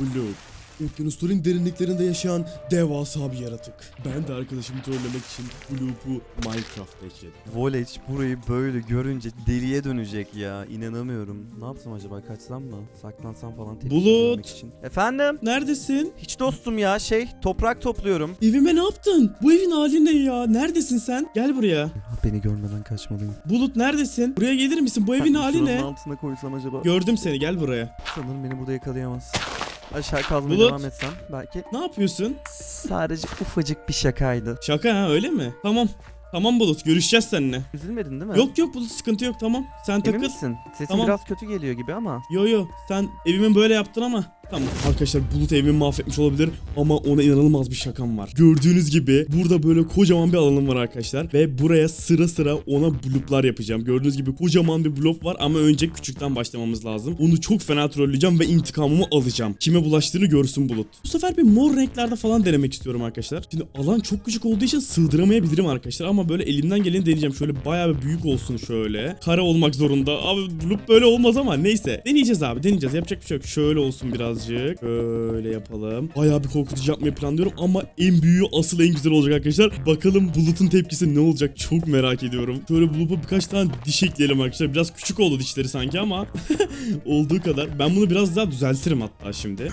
Bloop. Okyanusların derinliklerinde yaşayan devasa bir yaratık. Ben de arkadaşımı trollemek için Bloop'u Minecraft'ta ekledim. Volage burayı böyle görünce deliye dönecek ya. İnanamıyorum. Ne yapsam acaba? Kaçsam mı? Saklansam falan tepki Bulut. vermek için. Efendim? Neredesin? Hiç dostum ya şey toprak topluyorum. Evime ne yaptın? Bu evin hali ne ya? Neredesin sen? Gel buraya. Ah, Beni görmeden kaçmalıyım. Bulut neredesin? Buraya gelir misin? Bu evin hali Şuranın ne? altına koysam acaba? Gördüm seni gel buraya. Sanırım beni burada yakalayamaz. Aşağı kazmaya Bulut. devam etsem belki. Ne yapıyorsun? Sadece ufacık bir şakaydı. Şaka ha öyle mi? Tamam. Tamam Bulut görüşeceğiz seninle. Üzülmedin değil mi? Yok yok Bulut sıkıntı yok tamam. Sen Emin takıl. misin? Sesin Tamam. biraz kötü geliyor gibi ama. Yo yo sen evimin böyle yaptın ama Tamam arkadaşlar Bulut evimi mahvetmiş olabilir ama ona inanılmaz bir şakam var. Gördüğünüz gibi burada böyle kocaman bir alanım var arkadaşlar ve buraya sıra sıra ona bluplar yapacağım. Gördüğünüz gibi kocaman bir blup var ama önce küçükten başlamamız lazım. Onu çok fena trolleyeceğim ve intikamımı alacağım. Kime bulaştığını görsün Bulut. Bu sefer bir mor renklerde falan denemek istiyorum arkadaşlar. Şimdi alan çok küçük olduğu için sığdıramayabilirim arkadaşlar ama böyle elimden geleni deneyeceğim. Şöyle bayağı bir büyük olsun şöyle. Kare olmak zorunda. Abi blup böyle olmaz ama neyse. Deneyeceğiz abi deneyeceğiz. Yapacak bir şey yok. Şöyle olsun birazcık. Böyle yapalım. Bayağı bir korkutucu yapmayı planlıyorum ama en büyüğü asıl en güzel olacak arkadaşlar. Bakalım Bulut'un tepkisi ne olacak çok merak ediyorum. Şöyle Bulut'a birkaç tane diş ekleyelim arkadaşlar. Biraz küçük oldu dişleri sanki ama olduğu kadar. Ben bunu biraz daha düzeltirim hatta şimdi.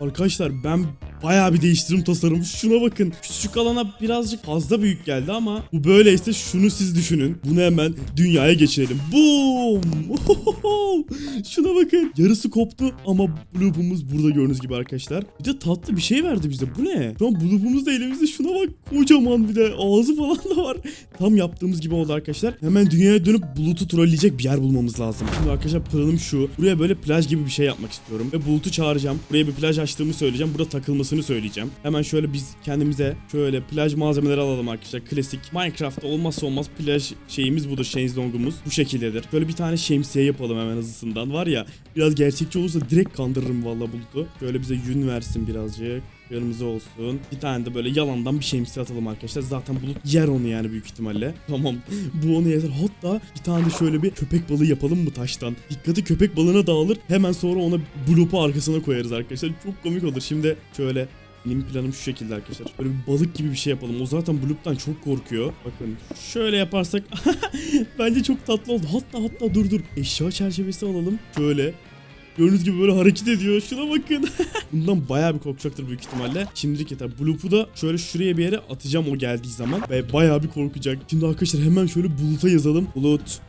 Arkadaşlar ben bayağı bir değiştirim tasarımı. Şuna bakın. Küçük alana birazcık fazla büyük geldi ama bu böyleyse şunu siz düşünün. Bunu hemen dünyaya geçirelim. Boom! Şuna bakın. Yarısı koptu ama bloop'umuz burada gördüğünüz gibi arkadaşlar. Bir de tatlı bir şey verdi bize. Bu ne? Şu an bloop'umuz da elimizde. Şuna bak. Kocaman bir de ağzı falan da var. Tam yaptığımız gibi oldu arkadaşlar. Hemen dünyaya dönüp bulutu trolleyecek bir yer bulmamız lazım. Şimdi arkadaşlar planım şu. Buraya böyle plaj gibi bir şey yapmak istiyorum. Ve bulutu çağıracağım. Buraya bir plaj açtığımı söyleyeceğim. Burada takılmasını söyleyeceğim. Hemen şöyle biz kendimize şöyle plaj malzemeleri alalım arkadaşlar. Klasik Minecraft'ta olmazsa olmaz plaj şeyimiz budur. Şezlongumuz bu şekildedir. Şöyle bir tane şemsiye yapalım hemen hızlısından. Var ya biraz gerçekçi olursa direkt kandırırım valla bulutu. Şöyle bize yün versin birazcık. Yanımıza olsun. Bir tane de böyle yalandan bir şemsiye atalım arkadaşlar. Zaten bulut yer onu yani büyük ihtimalle. Tamam. Bu onu yeter. Hatta bir tane de şöyle bir köpek balığı yapalım mı taştan? Dikkati köpek balığına dağılır. Hemen sonra ona blopu arkasına koyarız arkadaşlar. Çok komik olur. Şimdi şöyle benim planım şu şekilde arkadaşlar. Böyle bir balık gibi bir şey yapalım. O zaten Bloop'tan çok korkuyor. Bakın şöyle yaparsak bence çok tatlı oldu. Hatta hatta dur dur. Eşya çerçevesi alalım. Şöyle. Gördüğünüz gibi böyle hareket ediyor. Şuna bakın. Bundan bayağı bir korkacaktır büyük ihtimalle. Şimdilik yeter. Bloop'u da şöyle şuraya bir yere atacağım o geldiği zaman. Ve bayağı bir korkacak. Şimdi arkadaşlar hemen şöyle Bulut'a yazalım. Bulut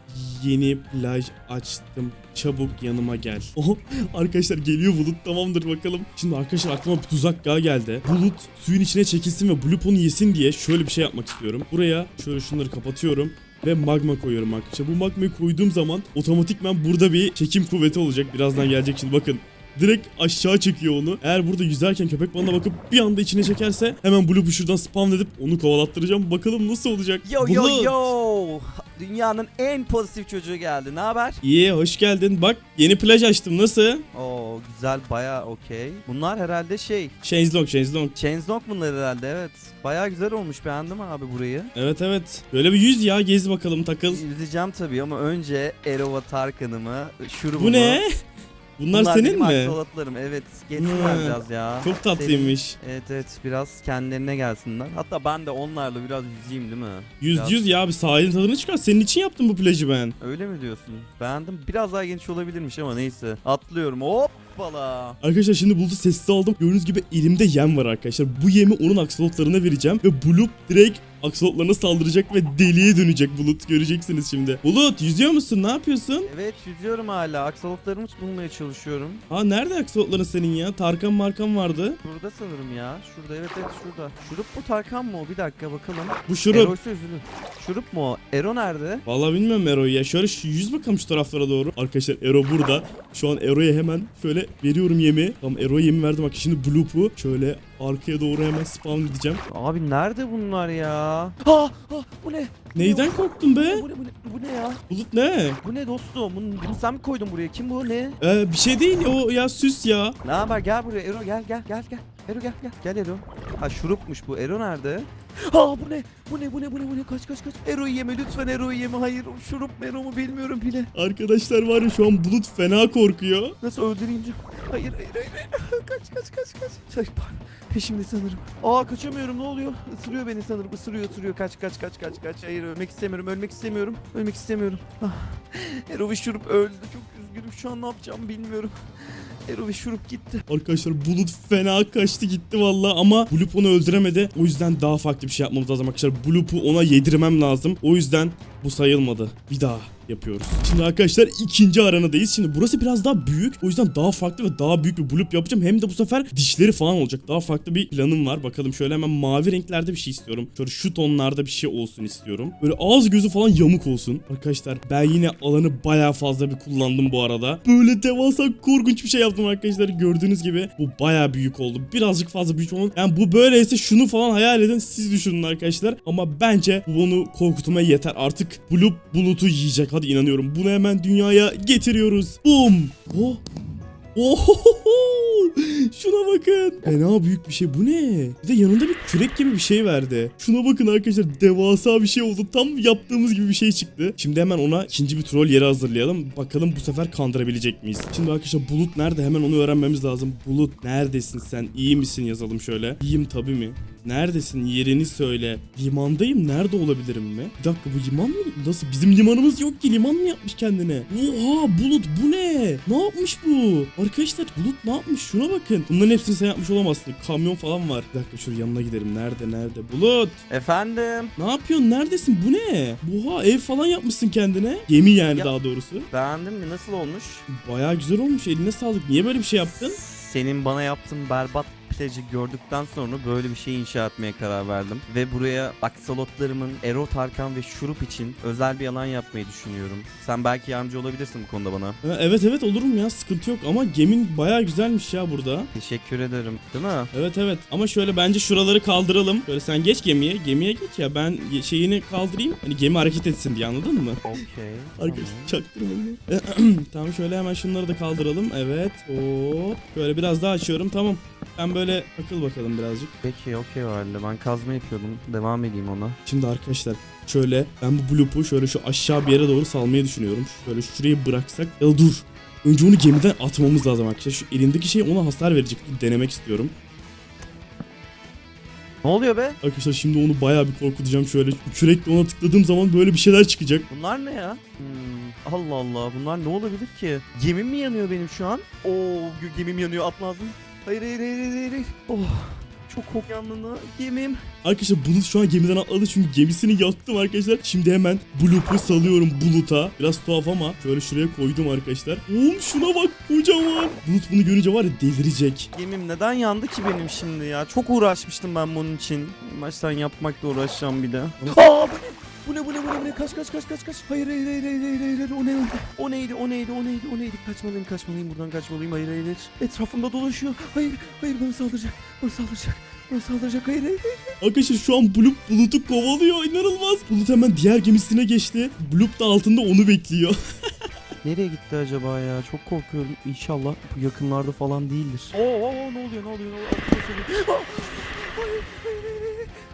yeni plaj açtım. Çabuk yanıma gel. Oho arkadaşlar geliyor Bulut tamamdır bakalım. Şimdi arkadaşlar aklıma bir tuzak daha geldi. Bulut suyun içine çekilsin ve Bloop onu yesin diye şöyle bir şey yapmak istiyorum. Buraya şöyle şunları kapatıyorum ve magma koyuyorum arkadaşlar. Bu magmayı koyduğum zaman otomatikman burada bir çekim kuvveti olacak. Birazdan gelecek şimdi bakın. Direkt aşağı çekiyor onu. Eğer burada yüzerken köpek balığına bakıp bir anda içine çekerse hemen Bloop'u şuradan spam edip onu kovalattıracağım. Bakalım nasıl olacak. Yo yo Bulut. yo. Dünyanın en pozitif çocuğu geldi. Ne haber? İyi hoş geldin. Bak yeni plaj açtım nasıl? Oo güzel baya okey. Bunlar herhalde şey. Chainslock Chainslock. Chainslock bunlar herhalde evet. Baya güzel olmuş beğendim abi burayı. Evet evet. Böyle bir yüz ya gez bakalım takıl. Yüzeceğim tabii ama önce Erova Tarkan'ımı, şurubumu. Bu ne? Bunlar, senin benim mi? aksolotlarım evet. Geçsinler Hmm, biraz ya. Çok tatlıymış. Evet evet biraz kendilerine gelsinler. Hatta ben de onlarla biraz yüzeyim değil mi? Yüz Biraz- yüz ya abi sahilin tadını çıkar. Senin için yaptım bu plajı ben. Öyle mi diyorsun? Beğendim. Biraz daha geniş olabilirmiş ama neyse. Atlıyorum. Hoppala. Arkadaşlar şimdi bulutu sessiz aldım. Gördüğünüz gibi elimde yem var arkadaşlar. Bu yemi onun aksolotlarına vereceğim. Ve Bloop direkt aksolotlarına saldıracak ve deliye dönecek Bulut. Göreceksiniz şimdi. Bulut yüzüyor musun? Ne yapıyorsun? Evet yüzüyorum hala. Aksolotlarımı bulmaya çalışıyorum. Ha nerede aksolotların senin ya? Tarkan markan vardı. Burada sanırım ya. Şurada evet evet şurada. Şurup mu Tarkan mı o? Bir dakika bakalım. Bu şurup. Ero'ysa üzülür. Şurup mu o? Ero nerede? Vallahi bilmiyorum Ero'yu ya. Şöyle şu yüz bakalım şu taraflara doğru. Arkadaşlar Ero burada. Şu an Ero'ya hemen şöyle veriyorum yemi. Tamam Ero'ya yemi verdim. Bak şimdi Bloop'u şöyle arkaya doğru hemen spam edeceğim. Abi nerede bunlar ya? Ha, ha bu ne? Neyden korktun be? Bu ne, bu ne, bu ne ya? Bulut ne? Bu ne dostum? Bunu, bunu sen mi koydun buraya? Kim bu? Ne? Ee, bir şey değil o ya süs ya. Ne haber? Gel buraya Ero gel gel gel gel. Ero gel gel. Gel Ero. Ha şurupmuş bu. Ero nerede? Ha bu ne? Bu ne bu ne bu ne bu ne kaç kaç kaç. Ero'yu yeme lütfen Ero'yu yeme. Hayır şurup Ero mu bilmiyorum bile. Arkadaşlar var ya şu an Bulut fena korkuyor. Nasıl öldüreyim. Hayır hayır hayır. hayır. kaç kaç kaç kaç. Şey, peşimde sanırım. Aa kaçamıyorum ne oluyor? Isırıyor beni sanırım. Isırıyor ısırıyor. Kaç kaç kaç kaç kaç. Hayır ölmek istemiyorum. Ölmek istemiyorum. Ölmek istemiyorum. Ah. Ero ve şurup öldü. Çok üzgünüm. Şu an ne yapacağımı bilmiyorum. Ero ve şurup gitti. Arkadaşlar Bulut fena kaçtı gitti valla ama Bloop onu öldüremedi. O yüzden daha farklı bir şey yapmamız lazım arkadaşlar. Bloop'u ona yedirmem lazım. O yüzden bu sayılmadı. Bir daha yapıyoruz. Şimdi arkadaşlar ikinci aranadayız. Şimdi burası biraz daha büyük. O yüzden daha farklı ve daha büyük bir bloop yapacağım. Hem de bu sefer dişleri falan olacak. Daha farklı bir planım var. Bakalım şöyle hemen mavi renklerde bir şey istiyorum. Şöyle şu tonlarda bir şey olsun istiyorum. Böyle ağız gözü falan yamuk olsun. Arkadaşlar ben yine alanı bayağı fazla bir kullandım bu arada. Böyle devasa korkunç bir şey yaptım arkadaşlar. Gördüğünüz gibi bu bayağı büyük oldu. Birazcık fazla büyük oldu. Yani bu böyleyse şunu falan hayal edin. Siz düşünün arkadaşlar. Ama bence bu onu korkutmaya yeter. Artık Bloop bulutu yiyecek. Hadi inanıyorum. Bunu hemen dünyaya getiriyoruz. Boom. Oh. Ohohoho! Şuna bakın. Fena büyük bir şey. Bu ne? Bir de yanında bir kürek gibi bir şey verdi. Şuna bakın arkadaşlar. Devasa bir şey oldu. Tam yaptığımız gibi bir şey çıktı. Şimdi hemen ona ikinci bir troll yeri hazırlayalım. Bakalım bu sefer kandırabilecek miyiz? Şimdi arkadaşlar Bulut nerede? Hemen onu öğrenmemiz lazım. Bulut neredesin sen? İyi misin yazalım şöyle. İyiyim tabii mi? Neredesin? Yerini söyle. Limandayım. Nerede olabilirim mi? Bir dakika bu liman mı? Nasıl? Bizim limanımız yok ki. Liman mı yapmış kendine? Oha Bulut bu ne? Ne yapmış bu? Arkadaşlar Bulut ne yapmış? Şuna bakın. Bunların hepsini sen yapmış olamazsın. Kamyon falan var. Bir dakika şuraya yanına gidelim. Nerede nerede? Bulut. Efendim. Ne yapıyorsun? Neredesin? Bu ne? Oha ev falan yapmışsın kendine. Gemi yani Ya- daha doğrusu. Beğendin mi? Nasıl olmuş? Bayağı güzel olmuş. Eline sağlık. Niye böyle bir şey yaptın? Senin bana yaptığın berbat plajı gördükten sonra böyle bir şey inşa etmeye karar verdim. Ve buraya aksolotlarımın Ero Tarkan ve Şurup için özel bir alan yapmayı düşünüyorum. Sen belki yardımcı olabilirsin bu konuda bana. Ha, Evet evet olurum ya sıkıntı yok ama gemin bayağı güzelmiş ya burada. Teşekkür ederim. Değil mi? Evet evet ama şöyle bence şuraları kaldıralım. Böyle sen geç gemiye. Gemiye geç ya ben ye- şeyini kaldırayım. Hani gemi hareket etsin diye anladın mı? Okey. Arkadaş çaktırmayın. tamam şöyle hemen şunları da kaldıralım. Evet. Hop. Böyle biraz daha açıyorum. Tamam. Ben böyle takıl bakalım birazcık. Peki okey o halde. Ben kazma yapıyordum. Devam edeyim ona. Şimdi arkadaşlar şöyle ben bu bloop'u şöyle şu aşağı bir yere doğru salmayı düşünüyorum. Şöyle şuraya bıraksak. Ya dur. Önce onu gemiden atmamız lazım arkadaşlar. Şu elimdeki şey ona hasar verecek. Denemek istiyorum. Ne oluyor be? Arkadaşlar şimdi onu bayağı bir korkutacağım. Şöyle kürekle ona tıkladığım zaman böyle bir şeyler çıkacak. Bunlar ne ya? Hmm, Allah Allah bunlar ne olabilir ki? Gemim mi yanıyor benim şu an? Oo gemim yanıyor atmazdım. Hayır hayır hayır hayır hayır. hayır. Oh çok kork yandığına gemim. Arkadaşlar Bulut şu an gemiden atladı çünkü gemisini yaktım arkadaşlar. Şimdi hemen Bloop'u salıyorum Bulut'a. Biraz tuhaf ama şöyle şuraya koydum arkadaşlar. Oğlum şuna bak kocaman. Bulut bunu görünce var ya delirecek. Gemim neden yandı ki benim şimdi ya? Çok uğraşmıştım ben bunun için. Baştan yapmakla uğraşacağım bir de. Aa bu ne? Bu ne bu ne bu ne? Kaç kaç kaç kaç kaç. Hayır hayır hayır hayır hayır hayır. hayır. O neydi? O neydi? O neydi? O neydi? O neydi? Kaçmalıyım kaçmalıyım buradan kaçmalıyım. Hayır hayır hayır. Etrafımda dolaşıyor. Hayır hayır bana saldıracak. Bana saldıracak. Bana saldıracak. Hayır hayır. Arkadaşlar şu an Bloop Bulut'u kovalıyor inanılmaz. Bulut hemen diğer gemisine geçti. Bloop da altında onu bekliyor. Nereye gitti acaba ya? Çok korkuyorum. İnşallah bu yakınlarda falan değildir. Oo, oo, oo, ne oluyor? Ne oluyor? Ne oluyor? Hayır, hayır, hayır, hayır.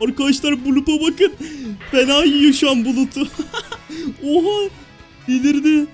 Arkadaşlar Bloop'a bakın. Fena yiyor şu an Bulut'u. Oha delirdi.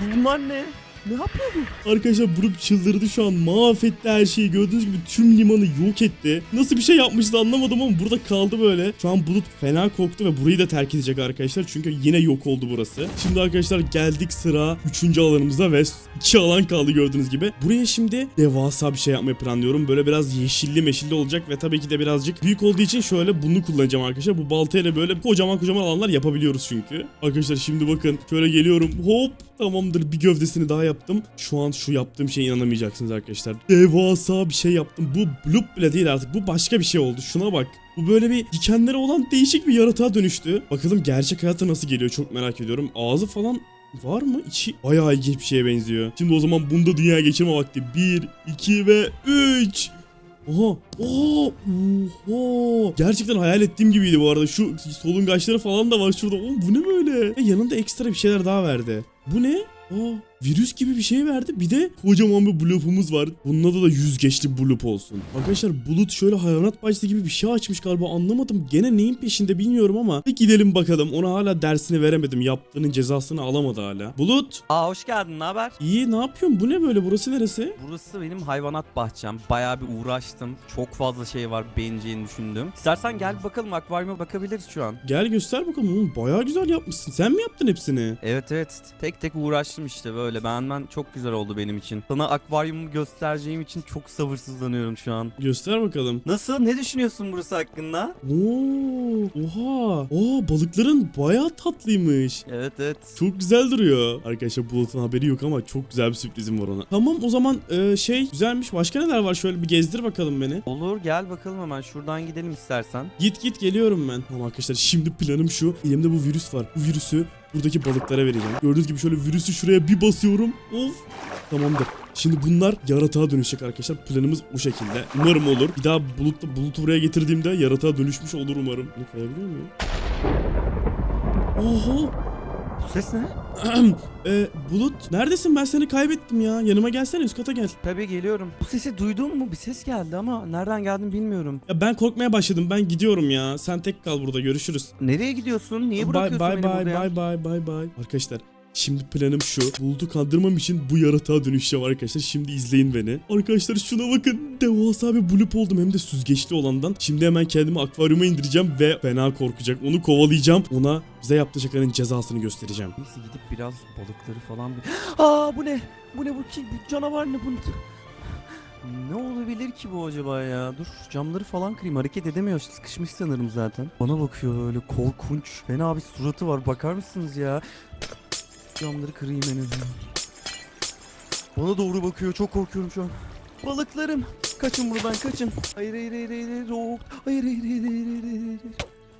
Bunlar ne? Ne yapıyor bu? Arkadaşlar Bloop çıldırdı şu an. Mahvetti her şeyi. Gördüğünüz gibi tüm limanı yok etti. Nasıl bir şey yapmıştı anlamadım ama burada kaldı böyle. Şu an Bulut fena korktu ve burayı da terk edecek arkadaşlar. Çünkü yine yok oldu burası. Şimdi arkadaşlar geldik sıra 3. alanımıza ve 2 alan kaldı gördüğünüz gibi. Buraya şimdi devasa bir şey yapmayı planlıyorum. Böyle biraz yeşilli meşilli olacak ve tabii ki de birazcık büyük olduğu için şöyle bunu kullanacağım arkadaşlar. Bu baltayla böyle kocaman kocaman alanlar yapabiliyoruz çünkü. Arkadaşlar şimdi bakın şöyle geliyorum. Hop Tamamdır bir gövdesini daha yaptım. Şu an şu yaptığım şeye inanamayacaksınız arkadaşlar. Devasa bir şey yaptım. Bu bloop bile değil artık. Bu başka bir şey oldu. Şuna bak. Bu böyle bir dikenleri olan değişik bir yaratığa dönüştü. Bakalım gerçek hayata nasıl geliyor çok merak ediyorum. Ağzı falan var mı? İçi bayağı ilginç bir şeye benziyor. Şimdi o zaman bunda dünya geçirme vakti. 1, 2 ve 3. Oha. Oha. Oha. Gerçekten hayal ettiğim gibiydi bu arada. Şu solungaçları falan da var şurada. Oğlum bu ne böyle? Ya yanında ekstra bir şeyler daha verdi. Bu ne? Aa virüs gibi bir şey verdi. Bir de kocaman bir bloop'umuz var. Bunun adı da yüzgeçli bloop olsun. Arkadaşlar Bulut şöyle hayvanat bahçesi gibi bir şey açmış galiba anlamadım. Gene neyin peşinde bilmiyorum ama bir gidelim bakalım. Ona hala dersini veremedim. Yaptığının cezasını alamadı hala. Bulut Aa hoş geldin ne haber? iyi ne yapıyorsun? Bu ne böyle? Burası neresi? Burası benim hayvanat bahçem. Bayağı bir uğraştım. Çok fazla şey var beğeneceğini düşündüm. İstersen gel bakalım akvaryuma bakabiliriz şu an. Gel göster bakalım. Oğlum, bayağı güzel yapmışsın. Sen mi yaptın hepsini? Evet evet tek tek uğraştım işte böyle. Ben ben çok güzel oldu benim için. Sana akvaryumu göstereceğim için çok sabırsızlanıyorum şu an. Göster bakalım. Nasıl? Ne düşünüyorsun burası hakkında? Oo, oha. Aa balıkların bayağı tatlıymış. Evet evet. Çok güzel duruyor. Arkadaşlar Bulut'un haberi yok ama çok güzel bir sürprizim var ona. Tamam o zaman e, şey güzelmiş. Başka neler var? Şöyle bir gezdir bakalım beni. Olur gel bakalım hemen şuradan gidelim istersen. Git git geliyorum ben. Tamam arkadaşlar şimdi planım şu. Elimde bu virüs var. Bu virüsü buradaki balıklara vereceğim. Gördüğünüz gibi şöyle virüsü şuraya bir basıyorum. Of. Tamamdır. Şimdi bunlar yaratığa dönüşecek arkadaşlar. Planımız bu şekilde. Umarım olur. Bir daha bulut, bulutu buraya getirdiğimde yaratığa dönüşmüş olur umarım. Bunu koyabiliyor muyum? Oha. Ses ne? Ee, Bulut neredesin ben seni kaybettim ya yanıma gelsene üst kata gel. Tabii geliyorum. Bu sesi duydun mu? Bir ses geldi ama nereden geldiğini bilmiyorum. Ya ben korkmaya başladım ben gidiyorum ya sen tek kal burada görüşürüz. Nereye gidiyorsun? Niye Bye bırakıyorsun bye beni bye burada ya? bye bye bye bye. Arkadaşlar şimdi planım şu. Bulut'u kandırmam için bu yaratığa dönüşeceğim arkadaşlar. Şimdi izleyin beni. Arkadaşlar şuna bakın. Devasa bir bulup oldum hem de süzgeçli olandan. Şimdi hemen kendimi akvaryuma indireceğim ve fena korkacak. Onu kovalayacağım. Ona bize yaptığı şakanın cezasını göstereceğim. Neyse gidip biraz balıkları falan bir... Aa bu ne? Bu ne bu ki? Canavar ne bu? Ne olabilir ki bu acaba ya? Dur camları falan kırayım. Hareket edemiyor. Sıkışmış sanırım zaten. Bana bakıyor öyle korkunç. Fena bir suratı var. Bakar mısınız ya? Camları kırayım en azından. Bana doğru bakıyor. Çok korkuyorum şu an. Balıklarım. Kaçın buradan kaçın. Hayır hayır hayır hayır hayır. Yok. Hayır hayır hayır hayır hayır hayır.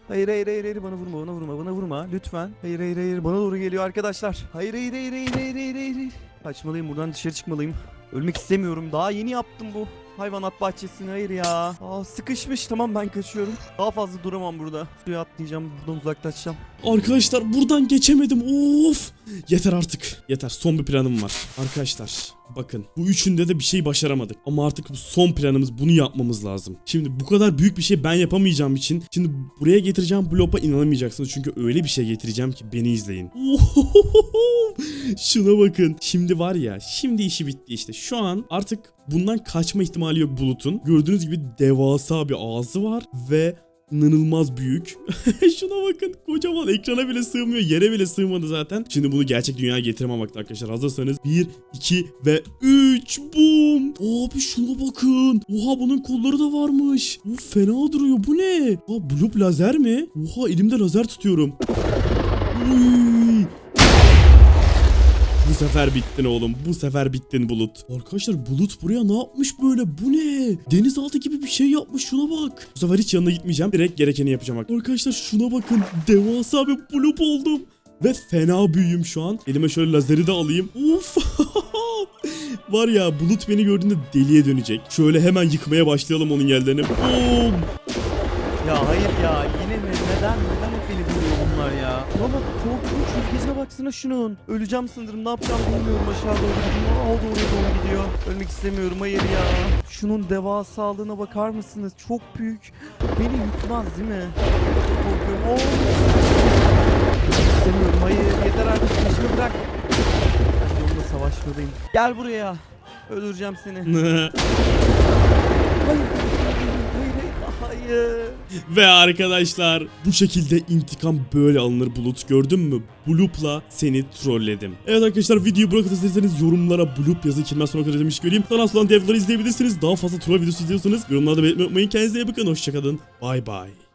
Hayır hayır hayır hayır bana vurma bana vurma bana vurma lütfen. Hayır hayır hayır bana doğru geliyor arkadaşlar. Hayır hayır hayır hayır hayır hayır. hayır. Kaçmalıyım buradan dışarı çıkmalıyım. Ölmek istemiyorum daha yeni yaptım bu. Hayvanat bahçesini hayır ya. Aa sıkışmış tamam ben kaçıyorum. Daha fazla duramam burada. Suya atlayacağım buradan uzaklaşacağım. Arkadaşlar buradan geçemedim. Of. Yeter artık. Yeter. Son bir planım var. Arkadaşlar bakın bu üçünde de bir şey başaramadık. Ama artık son planımız bunu yapmamız lazım. Şimdi bu kadar büyük bir şey ben yapamayacağım için şimdi buraya getireceğim blopa inanamayacaksınız. Çünkü öyle bir şey getireceğim ki beni izleyin. Şuna bakın. Şimdi var ya şimdi işi bitti işte. Şu an artık bundan kaçma ihtimali yok bulutun. Gördüğünüz gibi devasa bir ağzı var ve inanılmaz büyük. Şuna bakın kocaman ekrana bile sığmıyor yere bile sığmadı zaten. Şimdi bunu gerçek dünyaya getirmem vakti arkadaşlar hazırsanız 1, 2 ve 3 boom. Abi şuna bakın. Oha bunun kolları da varmış. Of fena duruyor bu ne? Aa blue lazer mi? Oha elimde lazer tutuyorum. Uy. Sefer bittin oğlum. Bu sefer bittin Bulut. Arkadaşlar Bulut buraya ne yapmış böyle? Bu ne? Denizaltı gibi bir şey yapmış. Şuna bak. Bu sefer hiç yanına gitmeyeceğim. Direkt gerekeni yapacağım. Arkadaşlar şuna bakın. Devasa bir Bulut oldum. Ve fena büyüğüm şu an. Elime şöyle lazeri de alayım. Uf. Var ya Bulut beni gördüğünde deliye dönecek. Şöyle hemen yıkmaya başlayalım onun yerlerini. Boom. Ya hayır ya yine mi? Neden? Neden hep beni buluyor bunlar ya? Ama yüzgecine baksana şunun. Öleceğim sanırım ne yapacağım bilmiyorum aşağı doğru gidiyor. Aa doğru doğru gidiyor. Ölmek istemiyorum hayır ya. Şunun devasalığına bakar mısınız? Çok büyük. Beni yutmaz değil mi? Korkuyorum. Oo. İstemiyorum hayır yeter artık peşimi bırak. Yolda savaşmalıyım. Gel buraya. Öldüreceğim seni. Hayır. Ve arkadaşlar bu şekilde intikam böyle alınır Bulut gördün mü? Bloop'la seni trolledim. Evet arkadaşlar videoyu bırakın isterseniz yorumlara Bloop yazın kimden sonra kadar demiş göreyim. Sana asılan devleri izleyebilirsiniz. Daha fazla troll videosu izliyorsanız yorumlarda belirtmeyi unutmayın. Kendinize iyi bakın. Hoşçakalın. Bay bay.